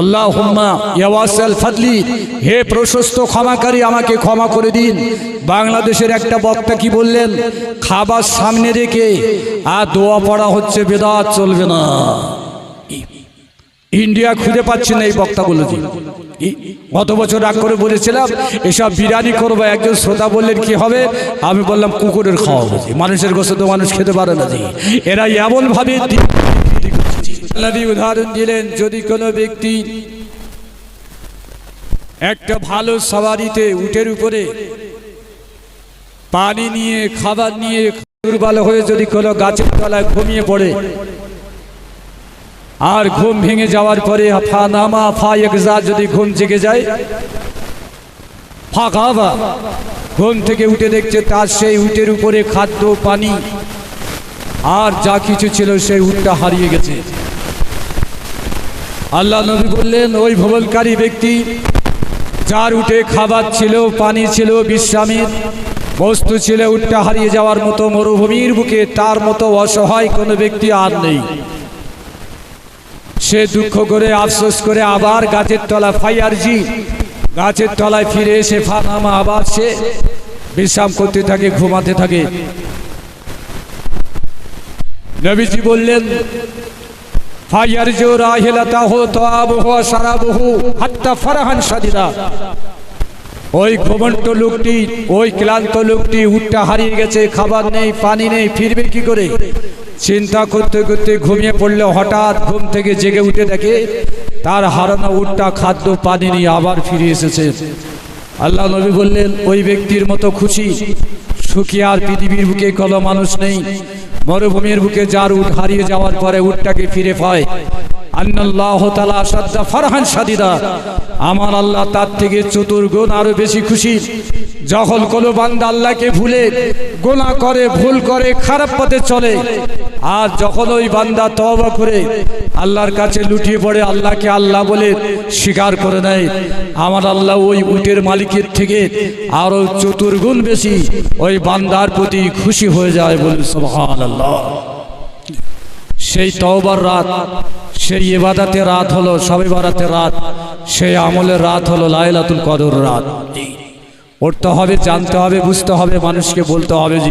আল্লাহ হুম্মা ইয়াওয়াসাল ফাদলি, হে প্রশস্ত ক্ষমাকারী, আমাকে ক্ষমা করে দিন। বাংলাদেশের একটা বক্তা কি বললেন? খাবার সামনে রেখে আর দোয়া পড়া হচ্ছে বেদাত, চলবে না। ইন্ডিয়া খুঁজে পাচ্ছি না এই বক্তাগুলো গত বছর রাগ করে বলেছিলাম, এসব বিরিয়ানি করব, একজন শ্রোতা বললেন, কি হবে? আমি বললাম, কুকুরের খাওয়া মানুষের গোস্ত তো মানুষ খেতে পারে না এরা এমন ভাবে নবী উদাহরণ দিলেন, যদি কোনো ব্যক্তি একটা ভালো সওয়ারিতে উটের উপরে পানি নিয়ে, খাবার নিয়ে দুর্বল হয়ে যদি কোনো গাছের তলায় ঘুমিয়ে পড়ে, আর ঘুম ভেঙে যাওয়ার পরে ফা নামা ফা একজা যদি ঘুম জেগে যায়, ফা খাবা ঘুম থেকে উঠে দেখছে তার সেই উটের উপরে খাদ্য, পানি, আর যা কিছু ছিল সেই উটটা হারিয়ে গেছে। আল্লাহ নবী বললেন, ওই ভ্রমণকারী ব্যক্তি যার উঠে খাবার ছিল, পানি ছিল বিশ্রামের বস্তু ছিল উঠটা হারিয়ে যাওয়ার মতো মরুভূমির বুকে, তার মতো অসহায় কোনো ব্যক্তি আর নেই। সে দুঃখ করে, আফসোস করে আবার গাছের তলা ফাইয়ারজি গাছের তলায় ফিরে এসে ফানামা আবার সে বিশ্রাম করতে থাকে, ঘুমাতে থাকে। নবীজি বললেন রাহিলাতাহু তাআবুহু ওয়া শারাবুহু হাত্তা ফারাহান শাদিদা ওই ঘুমন্ত লোকটি, ওই ক্লান্ত লোকটি উটটা হারিয়ে গেছে, খাবার নেই, পানি নেই, ফিরবে কি করে? চিন্তা করতে করতে ঘুমিয়ে পড়লে, হঠাৎ ঘুম থেকে জেগে উঠে দেখে তার হারানো উঠটা খাদ্য, পানি নিয়ে আবার ফিরে এসেছে। আল্লাহ নবী বললেন, ওই ব্যক্তির মতো খুশি, সুখী আর পৃথিবীর বুকে কোনো মানুষ নেই। মরুভূমির বুকে যার উঠ হারিয়ে যাওয়ার পরে উঠটাকে ফিরে পায়। ফারহান সাদিদা আমার আল্লাহ তার থেকে চতুর্গুণ আরও বেশি খুশি। যখন কোনো বান্দা আল্লাহকে ভুলে গোনা করে, ভুল করে, খারাপ পথে চলে, আর যখন ওই বান্দা তবা করে আল্লাহর কাছে লুটিয়ে পড়ে, আল্লাহকে আল্লাহ বলে স্বীকার করে নেয়। আমার আল্লাহ ওই উটের মালিকের থেকে আরও চতুর্গুণ বেশি ওই বান্দার প্রতি খুশি হয়ে যায় বলে সুবহানাল্লাহ। সেই তওবার রাত, সেই ইবাদাতের রাত হলো, সবে বারাতের রাত, সেই আমলের রাত হলো লাইলাতুল কদর রাত। পড়তে হবে, জানতে হবে, বুঝতে হবে, মানুষকে বলতে হবে যে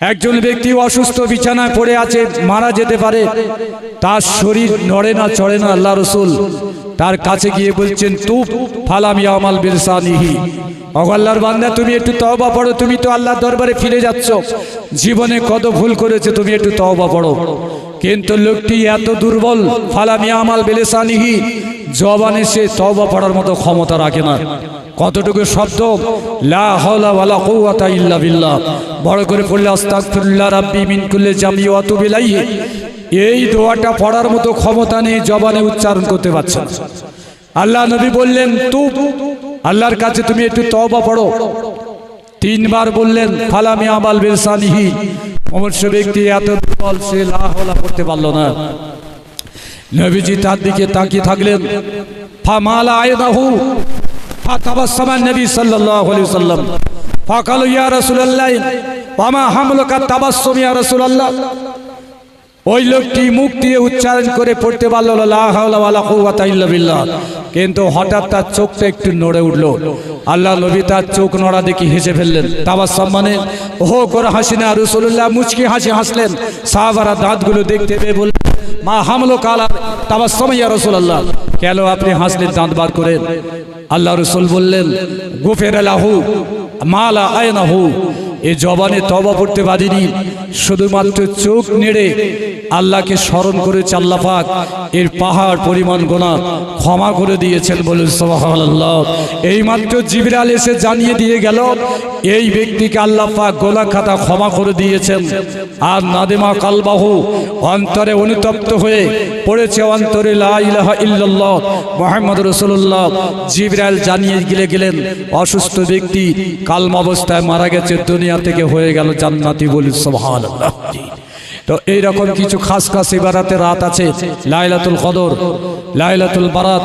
একজন ব্যক্তি অসুস্থ বিছানায় পড়ে আছে, মারা যেতে পারে। তার শরীর নড়ে না, চড়ে না, আল্লাহ রসুল। তার কাছে গিয়ে বলছেন তু ফালামি আমাল বিরসানিহি। অগল্লার বান্দা, তুমি একটু তওবা পড়ো, তুমি তো আল্লাহর দরবারে ফিরে যাচ্ছ। জীবনে কত ভুল করেছে, তুমি একটু তওবা পড়ো। কিন্তু লোকটি এত দুর্বল, ফালামি আমাল বেলেসানিহি জবানে সে তওবা পড়ার মতো ক্ষমতা রাখে না। কতটুকু শব্দ? বড় করে পড়লে, আস্তাগফিরুল্লাহ রাব্বি মিন কুল্লি জামি তুবু এই দোয়াটা পড়ার মতো ক্ষমতা নেই, জবানে উচ্চারণ করতে পারছে আল্লাহ নবী বললেন তু আল্লাহর কাছে তুমি একটু তওবা পড়ো। তিনবার বললেন, ফালামি আমাল বিলসানিহি অবশ্য ব্যক্তি এত দুর্বল, সে লা হাওলা করতে পারল না। নবীজি তার দিকে তাকিয়ে থাকলেন। ফামালা আয়দাহু ফাতাবাসসামা নবী সাল্লাল্লাহু আলাইহি ওয়াসাল্লাম। ফাকালু ইয়া রাসূলুল্লাহ ওয়ামা হামলুকা তাবাসসুম ইয়া রাসূলুল্লাহ। ওই লোকটি মুখ দিয়ে উচ্চারণ করে পড়তে পারল কিন্তু হঠাৎ তার চোখটা একটু নড়ে উঠল। আল্লাহ নবী তার চোখ নড়া দেখি হেসে ফেললেন। তাবাসসাম সম্মানে, ওহো করে হাসি না রাসূলুল্লাহ মুচকি হাসি হাসলেন। সাহাবারা দাঁতগুলো দেখতে পেয়ে বললেন, মা হামলো কালা তাবাসসাম ইয়া রাসূলুল্লাহ। কেন আপনি হাসলেন, দাঁত বার করেন? আল্লাহ রসুল বললেন গুফের আলাহু মালা আয়নাহু। এ জবানে তবা পড়তে পারিনি। শুধুমাত্র চোখ নেড়ে আল্লাহকে স্মরণ করে আল্লাহ পাক এর পাহাড় পরিমাণ গোনা ক্ষমা করে দিয়েছেন বলুন সুবহানাল্লাহ। এই মাত্র জিবরাল এসে জানিয়ে দিয়ে গেল এই ব্যক্তিকে আল্লাহ পাক গোনা খাতা ক্ষমা করে দিয়েছেন। আর নাদেমা কালবাহু অন্তরে অনুতপ্ত হয়ে পড়েছে অন্তরে লা ইলাহা ইল্লাল্লাহ মুহাম্মদ রাসূলুল্লাহ। জিবরাইল জানিয়ে গিলে গেলেন অসুস্থ ব্যক্তি কালম অবস্থায় মারা গেছে দুনিয়া থেকে হয়ে গেল জান্নাতি বলি সোহান তো এইরকম কিছু খাস খাস ইবারাতে রাত আছে, লাইলাতুল কদর, লাইলাতুল বারাত।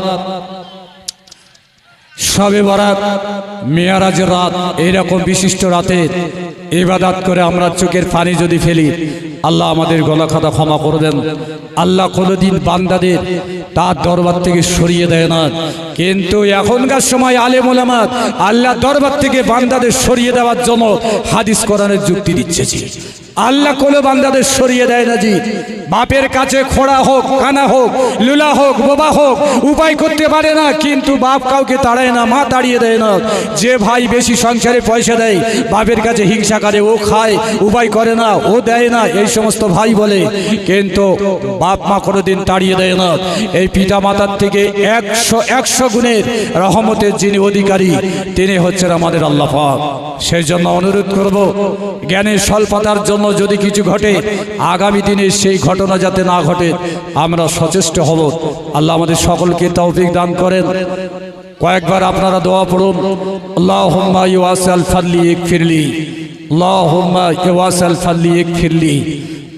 সবে বারাত মেয়ারাজের রাত, এইরকম বিশিষ্ট রাতে ইবাদাত করে আমরা চোখের পানি যদি ফেলি আল্লাহ আমাদের গলা খাতা ক্ষমা করে দেন। আল্লাহ কোনোদিন বান্দাদের তার দরবার থেকে সরিয়ে দেয় না। কিন্তু এখনকার সময় আলেম ওলামাত আল্লাহ দরবার থেকে বান্দাদের সরিয়ে দেওয়ার জন্য হাদিস কোরআনের যুক্তি দিচ্ছে। আল্লাহ কোনো বান্দাদের সরিয়ে দেয় না জি। বাপের কাছে খোড়া হোক, কানা হোক, লুলা হোক, বোবা হোক, উপায় করতে পারে না, কিন্তু বাপ কাউকে তাড়ায় না, মা তাড়িয়ে দেয় না। যে ভাই বেশি সংসারে পয়সা দেয়, বাপের কাছে হিংসা করে, ও খায়, উপায় করে না, ও দেয় না, এই সমস্ত ভাই বলে, কিন্তু বাপ মা কোনোদিন তাড়িয়ে দেয় না। এই পিতা মাতার থেকে একশো একশো গুণের রহমতের যিনি অধিকারী, তিনি হচ্ছেন আমাদের আল্লাহ সেই জন্য অনুরোধ করব, জ্ঞানের স্বল্পতার জন্য যদি কিছু ঘটে, আগামী দিনে সেই ঘটনা যাতে না ঘটে, আমরা সচেষ্ট হব। আল্লাহ আমাদের সকলকে তৌফিক দান করেন। কয়েকবার আপনারা দোয়া পড়ুন আল্লাহ ফিরলি ইউয়াসাল ফাল্লি এক ফিরলি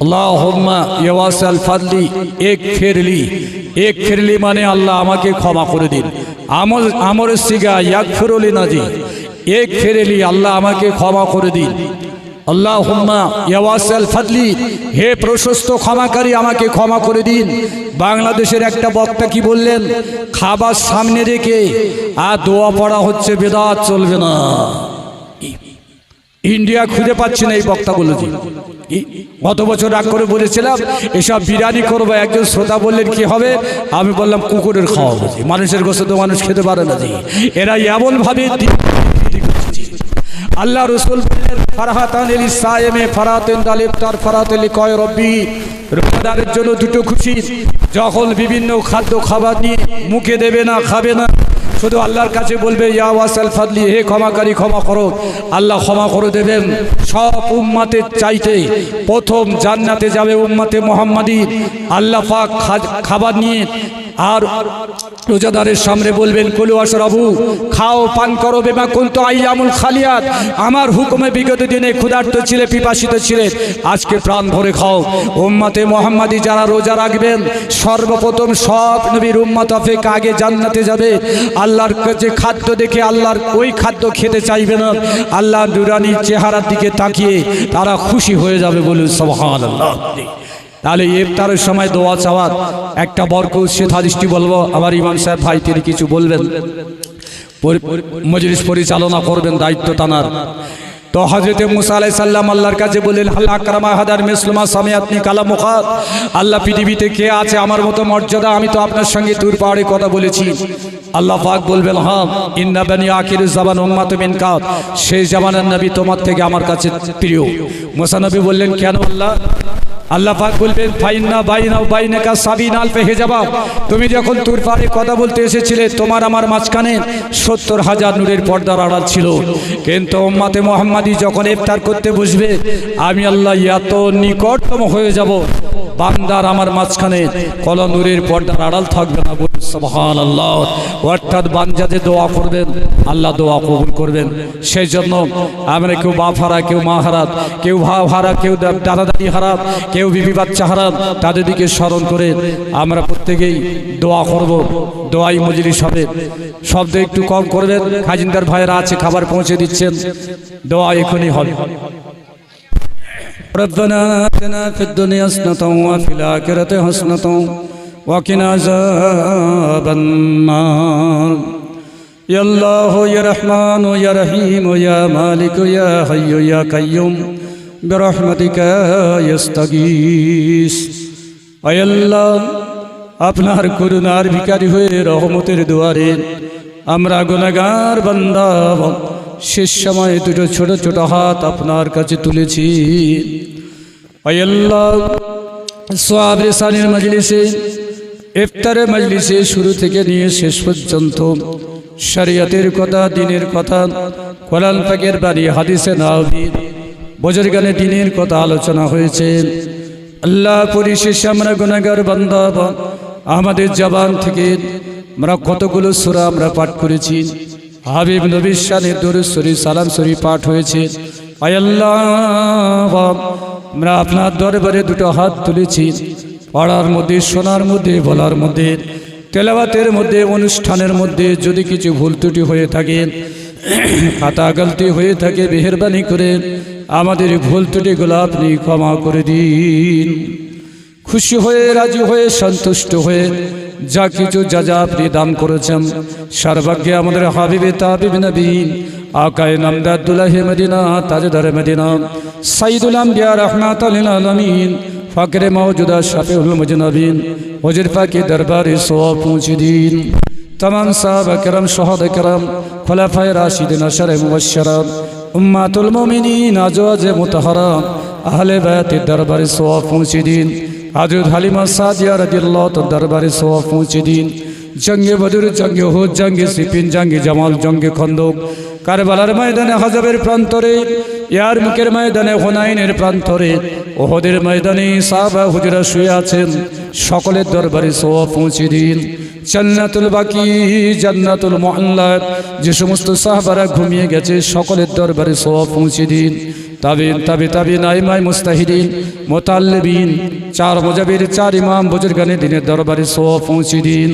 আল্লাহ হুম্মা ইউয়াসাল ফাল্লি এক ফিরলি এক ফিরলি মানে আল্লাহ আমাকে ক্ষমা করে দিন আমল আমরের সিগা ইয়াক ফিরলি না জি এক ফেরেলি আল্লাহ আমাকে ক্ষমা করে দিন আল্লাহ হুম্মা ইয়াওয়াসাল ফাদলি হে প্রশস্ত ক্ষমাকারী আমাকে ক্ষমা করে দিন বাংলাদেশের একটা বক্তা কি বললেন খাবার সামনে রেখে আর দোয়া পড়া হচ্ছে বেদাত চলবে না ইন্ডিয়া খুঁজে পাচ্ছি না এই বক্তাগুলো জি ই- গত বছর রাগ করে বলেছিলাম, এসব বিরিয়ানি করব, একজন শ্রোতা বললেন, কি হবে? আমি বললাম, কুকুরের খাওয়া জি। মানুষের গোস্ত তো মানুষ খেতে পারে না এরা এমনভাবে আল্লাহ রসুল তার কয় রোজাদারের জন্য দুটো খুশি। যখন বিভিন্ন খাদ্য খাবার নিয়ে মুখে দেবে না, খাবে না শুধু আল্লাহর কাছে বলবে, ইয়া ওয়াসাল ফাদলি, হে ক্ষমাকারী, ক্ষমা করো। আল্লাহ ক্ষমা করে দেবেন। সব উম্মাতের চাইতে প্রথম জান্নাতে যাবে উম্মাতে মোহাম্মদী। আল্লাহ পাক খাবার নিয়ে আর রোজাদারের সামনে বলবেন, কুলু আশরাবু, খাও, পান করো, বেমা কুন্ত আইয়ামুল খালিয়াত। আমার হুকুমে বিগত দিনে ক্ষুধার্ত ছিলে, পিপাসিত ছিলে, আজকে প্রাণ ভরে খাও। উম্মাতে মোহাম্মদী যারা রোজা রাখবেন, সর্বপ্রথম সব নবীর উম্মাত অফেক আগে জান্নাতে যাবে। আল্লাহর কাছে খাদ্য দেখে আল্লাহর ওই খাদ্য খেতে চাইবে না। আল্লাহ নুরানির চেহারার দিকে তাকিয়ে তারা খুশি হয়ে যাবে বলুন, সুবহানাল্লাহ। তাহলে ইফতারের সময় দোয়া চাওয়ার একটা বরক সে দৃষ্টি বলব, আমার ইমাম সাহেব ভাই তিনি কিছু বলবেন। মজলিস পরিচালনা করবেন দায়িত্ব তানার। তো হজরতে মুসা আলাই সাল্লাম আল্লাহর কাছে বললেন আল্লাহ আকরামা হাদার মেসলুমা আপনি কালা মুখাত। আল্লাহ পৃথিবীতে কে আছে আমার মতো মর্যাদা? আমি তো আপনার সঙ্গে তুর পাহাড়ে কথা বলেছি। আল্লাহ পাক বলবেন হ্যাঁ ইন্না বানি আখির জাবান উম্মাত মিন কাত। সেই জামানের নবী তোমার থেকে আমার কাছে প্রিয়। মুসা নবী বললেন, কেন আল্লাহ? আল্লাহ পাক বলবেন, ফাইন্না বাইনা বাইনাকা সাবিন আলফে হেজাবাব তুমি যখন তুর পাড়ে কথা বলতে এসেছিলে, তোমার আমার মাঝখানে সত্তর হাজার নূরের পর্দার আড়াল ছিল। কিন্তু ওম্মাতে মোহাম্মাদি যখন ইফতার করতে বসবে, আমি আল্লাহ এত নিকটতম হয়ে যাব, বান্দার আমার মাঝখানে কল নূরের পর্দার আড়াল থাকবে না বলুন সুবহান আল্লাহ অর্থাৎ বান্দাতে দোয়া করবেন আল্লাহ দোয়া কবুল করবেন সেই জন্য আমরা কেউ বাপ হারা কেউ মা হারাত কেউ ভাব হারা কেউ দা- দাদা দাদি হারাত কেউ বিবি বাচ্চা হারাত তাদের দিকে স্মরণ করে আমরা প্রত্যেকেই দোয়া করব দোয়াই মজলিস হবে শব্দ একটু কম করবেন খাজিনদার ভাইয়েরা আছে খাবার পৌঁছে দিচ্ছেন দোয়া এখনই হবে ربنا آتنا في الدنيا حسنة وفي الآخرة حسنة وقنا عذاب النار يا الله يا رحمن يا رحيم يا مالك يا حي يا قيوم برحمتك يستغيث আয় আল্লাহ আপনার করুণার ভিকারি হয়ে রহমতের দুয়ারে আমরা গুনাগার বান্দা শেষ সময় দুটো ছোট ছোট হাত আপনার কাছে তুলেছি আয় আল্লাহ সোয়াব রেসানের মজলিসে ইফতারের মজলিসে শুরু থেকে নিয়ে শেষ পর্যন্ত শরিয়তের কথা, দিনের কথা, কোরআন পাকের বাড়ি হাদিসে বজর গানে দিনের কথা আলোচনা হয়েছে। আল্লাহ পরিশেষে আমরা গুনাগার বান্দা, আমাদের জবান থেকে আমরা কতগুলো সুরা আমরা পাঠ করেছি। হাবিব নবীর শানের দরুদ শরীফ, সালাম শরীফ পাঠ হয়েছে। আয় আল্লাহ, আমরা আপনার দরবারে দুটো হাত তুলেছি। পড়ার মধ্যে, শোনার মধ্যে, বলার মধ্যে তেলাবাতের মধ্যে, অনুষ্ঠানের মধ্যে যদি কিছু ভুল ত্রুটি হয়ে থাকে, খাতা গলতি হয়ে থাকে মেহরবানি করে আমাদের ভুল ত্রুটিগুলো আপনি ক্ষমা করে দিন। খুশি হয়ে, রাজি হয়ে, সন্তুষ্ট হয়ে যা কিছু, যা যা আপনি দান করেছেন সর্বাগ্যে আমাদের হাবিবে তাবিব নবীন আকায় নামদাদুল্লাহ মদিনা, তাজদার মদিনা, সাইদুল আম্বিয়া রহমাত আলমিন ফাকরে মৌজুদা শাফিউল মুজনবিন হজির পাকি দরবারে সোয়া পৌঁছে দিন। তমাম সাহাব একরম শহদ একরম খোলাফায় রাশিদিন আশারে মুবশরম উম্মাতুল মুমিনিন আজওয়াজে মুতাহহারাম আহলে বায়াতের দরবারে সোয়া পৌঁছে দিন। হাজরত হালিমা সাদিয়া রাদিয়াল্লাহু তাআলা দরবারে সোয়া পৌঁছে দিন। জঙ্গে বদর, জঙ্গে হোদ জঙ্গে সিপিন, জঙ্গে জামাল, জঙ্গে খন্দক, কারবালার ময়দানে হজবের প্রান্তরে ইয়ার মুখের ময়দানে হুনাইনের প্রান্তরে ওহদের ময়দানে সাবা হুজরা শুয়ে আছেন। সকলের দরবারে সোয়া পৌঁছে দিন। জান্নাতুল বাকি, জান্নাতুল মহল্লা যে সমস্ত সাহাবারা ঘুমিয়ে গেছে, সকলের দরবারে সোয়া পৌঁছে দিন। তাবিন, তাবি তাবি, নাইমাই, মুস্তাহিদিন, মোতাল্লিবিন, চার মজাবির, চার ইমাম বুজুর্গানের দিনের দরবারে সোয়া পৌঁছে দিন।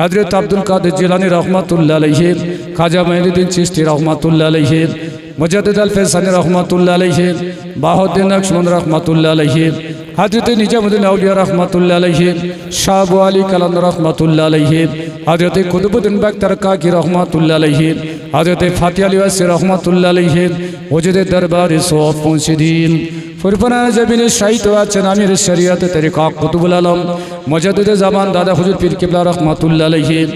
হজরত আব্দুল কাদের জিলানি রহমাতুল্লাহ আলহির খাজা মাইনুদ্দিন চিস্তি রহমাতুল্লাহ আলহির মজাদুদ আল ফেসানি রহমাতুল্লাহ আলহির বাহুদ্দিন নকশমন রহমাতুল্লাহ আলহির হজরত নিজামুদ্দিন আউলিয়া রহমাতুল্লাহ আলহির শাহ আলী কালাম রহমাতুল্লাহ আলহির হজরত কুতুবুদ্দিন বাক্তার কাকি রহমাতুল্লাহ আলহির হজরত ফাতি আলী ওয়াসি রহমাতুল্লাহ আলহির ওজুদের দরবারে সব পৌঁছে দিন ফুরফানা জমিনে সাহিত্য আছেন আমির শরিয়াত তরিকা কুতুবুল আলম, মজাদুদ জামান দাদা হুজুর পীর কিবলা রহমাতুল্লাহ আলহির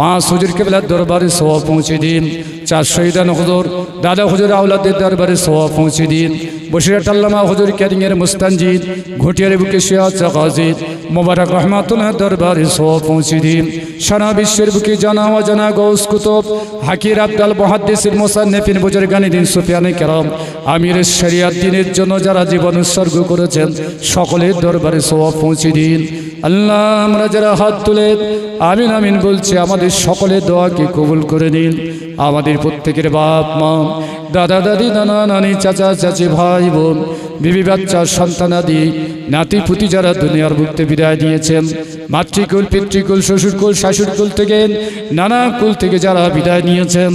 পাঁচ হুজুর কেবলার দরবারে সোয়া পৌঁছে দিন। চার শহীদান হুজুর, দাদা হুজুর আউলাদের দরবারে সোয়া পৌঁছে দিন। বসিরাট আল্লামা হুজুর ক্যারিংয়ের মুস্তানজিদ, ঘুটিয়ার বুকে শিয়াজ গাজিদ মোবারক রহমাতুল্লাহ দরবারে সোয়া পৌঁছে দিন। সারা বিশ্বের বুকে জানা অজানা গৌস কুতুব, হাকির আব্দাল মহাদ্দেসির মোসান্নেফিন বুজুর গানি দিন সুফিয়ানে কেরাম, আমির শরিয়াত দিনের জন্য যারা জীবন উৎসর্গ করেছেন, সকলের দরবারে সোয়া পৌঁছে দিন। আল্লাহ, আমরা যারা হাত তুলে আমিন আমিন বলছি, আমাদের সকলের দোয়াকে কবুল করে নিন। আমাদের প্রত্যেকের বাপ, মা, দাদা, দাদি, নানা, নানি, চাচা, চাচি, ভাই, বোন, বিবি, বাচ্চা সন্তানাদি নাতি, পুতি যারা দুনিয়ার বুকতে বিদায় দিয়েছেন, মাতৃকুল, পিতৃকুল, শ্বশুরকুল, শাশুড়কুল থেকে নানা কুল থেকে যারা বিদায় নিয়েছেন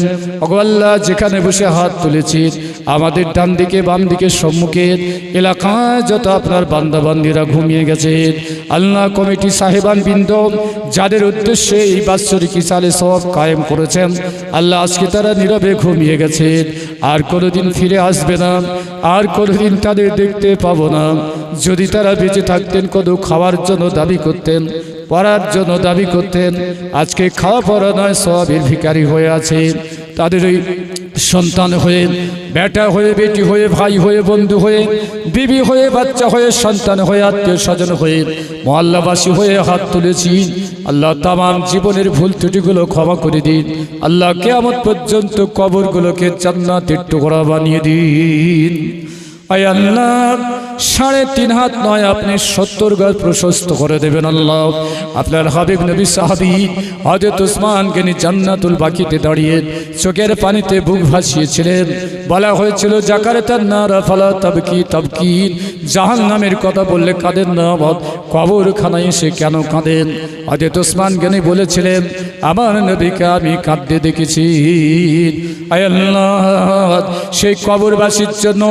অগোয়াল্লাহ যেখানে বসে হাত তুলেছি আমাদের ডান দিকে, বাম দিকে সম্মুখে এলাকায় যত আপনার বান্দাবান্দিরা ঘুমিয়ে গেছে, আল্লাহ কমিটি সাহেবান বৃন্দ, যাদের উদ্দেশ্যে এই বাৎসরিক সালে সব কায়েম করেছেন, আল্লাহ আজকে তারা নীরবে ঘুমিয়ে গেছে, আর কোনোদিন ফিরে আসবে না, আর কোনোদিন তাদের দেখতে পাবো না। যদি তারা বেঁচে থাকতেন কোনো খাওয়ার জন্য দাবি করতেন, পড়ার জন্য দাবি করতেন, আজকে খাওয়া পড়া নয় সবের ভিকারি হয়ে আছে, তাদের ওই সন্তান হয়ে, বেটা হয়ে, বেটি হয়ে, ভাই হয়ে, বন্ধু হয়ে, বিবি হয়ে, বাচ্চা হয়ে, সন্তান হয়ে, আত্মীয় স্বজন হয়ে মহল্লাবাসী হয়ে হাত তুলেছি। আল্লাহ তামাম জীবনের ভুল ত্রুটিগুলো ক্ষমা করে দিন। আল্লাহ কেমন পর্যন্ত কবরগুলোকে জান্নাতের টুকরা বানিয়ে দিন। আয় আল্লাহ, সাড়ে তিন হাত নয়, আপনি সত্তর গাছ প্রশস্ত করে দেবেন আল্লাহ। আপনার হাবিব নবী সাহাবি হজরত উসমানকে নিয়ে জান্নাতুল বাকিতে দাঁড়িয়ে চোখের পানিতে বুক ভাসিয়েছিলেন। বলা হয়েছিল জাকারে তার না রাফালা তবকি তবকি জাহান নামের কথা বললে কাঁদেন না কবরখানায় এসে কেন কাঁদেন? হজরত উসমান জ্ঞানী বলেছিলেন, আমার নবীকে আমি কাঁদতে দেখেছি। আয় আল্লাহ, সেই কবরবাসীর জন্য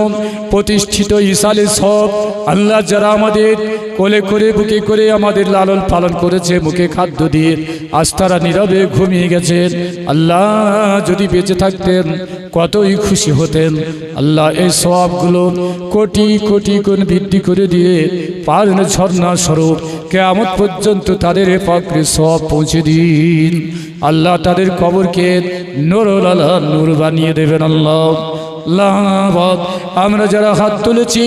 প্রতিষ্ঠিত ইসালে সব আল্লাহ যারা আমাদের কোলে করে, বুকে করে আমাদের লালন পালন করেছে, মুখে খাদ্য দিয়ে, আজ তারা নীরবে ঘুমিয়ে গেছেন। আল্লাহ যদি বেঁচে থাকতেন, কতই খুশি হতেন। আল্লাহ এই সবগুলো কোটি কোটি কোন বৃদ্ধি করে দিয়ে পারেন ঝর্ণা স্বরূপ কেমন পর্যন্ত তাদের পাকড়ে সব পৌঁছে দিন। আল্লাহ তাদের কবরকে নোরলালা নূর বানিয়ে দেবেন আল্লাহ। আমরা যারা হাত তুলেছি,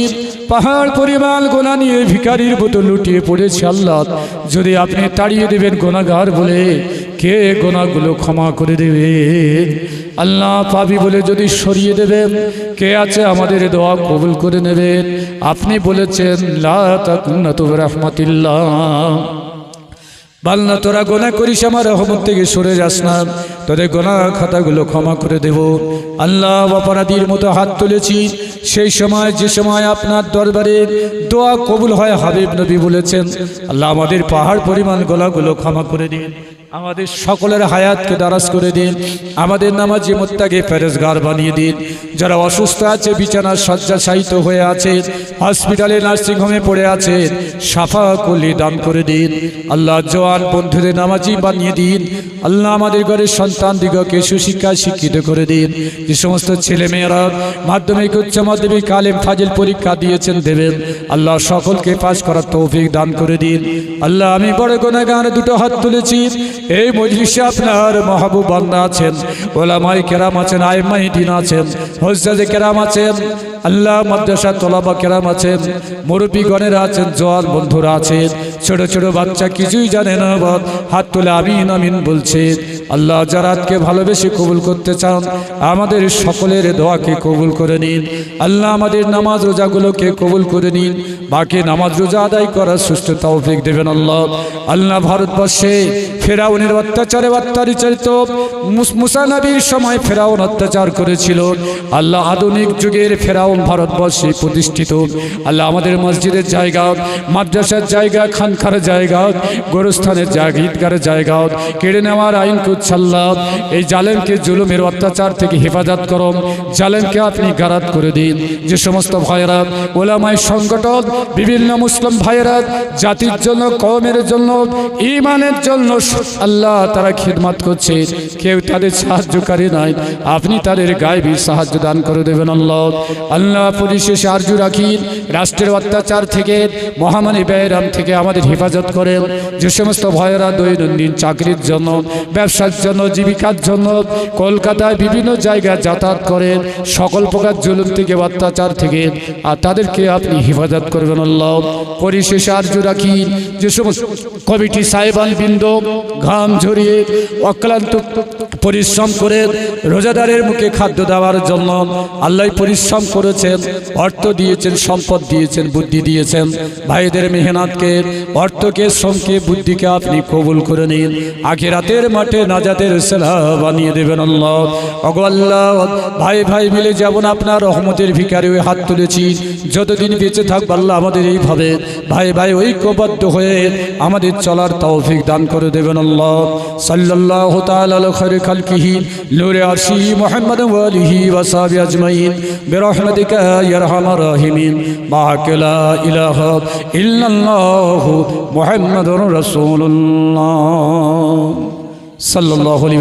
পাহাড় পরিমাণ গোনা নিয়ে ভিকারির বোতল লুটিয়ে পড়েছি আল্লাহ। যদি আপনি তাড়িয়ে দেবেন গোনাগার বলে, কে গোনাগুলো ক্ষমা করে দেবে? আল্লাহ পাবি বলে যদি সরিয়ে দেবেন, কে আছে আমাদের দোয়া কবুল করে নেবেন? আপনি বলেছেন, লা তাকুন্নাতু রহমাতিল্লাহ বালনা তোরা গোনা করিস, আমার রহমত থেকে সরে যাস না। তোদের গোনা খাতাগুলো ক্ষমা করে দেব। আল্লাহ অপরাধীর মতো হাত তুলেছি। সেই সময়, যে সময় আপনার দরবারে দোয়া কবুল হয় হাবিব নবী বলেছেন, আল্লাহ আমাদের পাহাড় পরিমাণ গোলাগুলো ক্ষমা করে দিন। আমাদের সকলের হায়াতকে দারাজ করে দিন। আমাদের নামাজি মোত্তাকে ফেরেজগার বানিয়ে দিন। যারা অসুস্থ আছে, বিছানার শয্যাশায়িত হয়ে আছে, হসপিটালে নার্সিংহোমে পড়ে আছে সাফা কলি দান করে দিন। আল্লাহ জওয়ান বন্ধুদের নামাজি বানিয়ে দিন। আল্লাহ আমাদের ঘরের সন্তান দিগকে সুশিক্ষায় শিক্ষিত করে দিন। যে সমস্ত ছেলে মেয়েরা মাধ্যমিক, উচ্চ মাধ্যমিক কালেম ফাজিল পরীক্ষা দিয়েছেন, দেবেন। আল্লাহ সকলকে পাশ করার তৌফিক দান করে দিন। আল্লাহ, আমি বড় গোনাগানে দুটো হাত তুলেছি। এই মজলিসে আপনার মাহবুব বান্দা আছেন ওলামাই কেরাম আছেন আইমাই দিন আছেন, হজ্জাজে কেরাম আছেন, আল্লাহ মাদ্রাসা তোলাবা কেরাম আছেন, মুরব্বীগণেরা আছেন, জোয়ার বন্ধুরা আছেন, ছোট ছোট বাচ্চা কিছুই জানে না হাত তুলে আমিন আমিন বলছে। আল্লাহ জারাতকে ভালোবেসে কবুল করতে চান, আমাদের সকলের দোয়াকে কবুল করে নিন। আল্লাহ আমাদের নামাজ রোজাগুলোকে কবুল করে নিন। বাকি নামাজ রোজা আদায় করার সুস্থ তৌফিক দেবেন আল্লাহ। আল্লাহ ভারতবর্ষে ফেরাউনের অত্যাচারে অত্যাচারিত মুস- মুসা নবীর সময় ফেরাউন অত্যাচার করেছিল। আল্লাহ আধুনিক যুগের ফেরাউন ভারতবর্ষে প্রতিষ্ঠিত। আল্লাহ আমাদের মসজিদের জায়গা, মাদ্রাসার জায়গা, খানখার জায়গা, গোরস্থানের জায়গা ঈদগারের জায়গা কেড়ে নেওয়ার আইন কুচ্ছাল্লাহ এই জালেমকে জুলুমের অত্যাচার থেকে হেফাজত করম জালেমকে আপনি গারাত করে দিন। যে সমস্ত ভাইয়েরা ওলামাই সংগঠন, বিভিন্ন মুসলিম ভাইয়েরা, জাতির জন্য কমের জন্য ইমানের জন্য আল্লাহ তারা খিদমত করছে। কেউ তাদের সাহায্যকারী নাই। আপনি তাদের গায়েবী সাহায্য দান করে দেবেন আল্লাহ। আল্লাহ পুলিশে আর্য রাখি রাষ্ট্রের অত্যাচার থেকে, মহামারী ব্যয়রাম থেকে আমাদের হেফাজত করেন। যে সমস্ত ভয়েরা দৈনন্দিন চাকরির জন্য ব্যবসার জন্য, জীবিকার জন্য কলকাতায় বিভিন্ন জায়গায় যাতায়াত করেন। সকল প্রকার জুলুম থেকে, অত্যাচার থেকে। আর তাদেরকে আপনি হেফাজত করবেন আল্লাহ। পরিশেষে আর্য রাখি, যে সমস্ত কমিটি সাহেবান বৃন্দ ঘাম ঝরিয়ে অক্লান্ত পরিশ্রম করে রোজাদারের মুখে খাদ্য দেওয়ার জন্য আল্লাহ পরিশ্রম করেছেন, অর্থ দিয়েছেন, সম্পদ দিয়েছেন, বুদ্ধি দিয়েছেন। ভাইদের মেহনাতকে, অর্থকে, শ্রমকে, বুদ্ধিকে আপনি কবুল করে নিন। আখিরাতের মাঠে নাজাতের সেলা বানিয়ে দেবেন আল্লাহ। অগো আল্লাহ, ভাই ভাই মিলে যেমন আপনার রহমতের ভিকারে ওই হাত তুলেছি, যতদিন বেঁচে থাকব আল্লাহ আমাদের এইভাবে ভাই ভাই ঐক্যবদ্ধ হয়ে আমাদের চলার তৌফিক দান করে দেবেন আল্লাহ। সাল্লাহ খৈর খালকিহি, নূরে আরশি মুহাম্মদ ওয়ালিহি ওয়াসাবি আজমাইন। বিরহমাতিকা ইয়া আরহামার রাহিমিন। বাকেলা ইলাহা ইল্লাল্লাহু মুহাম্মাদুর রাসূলুল্লাহ। সাল্লাল্লাহু আলী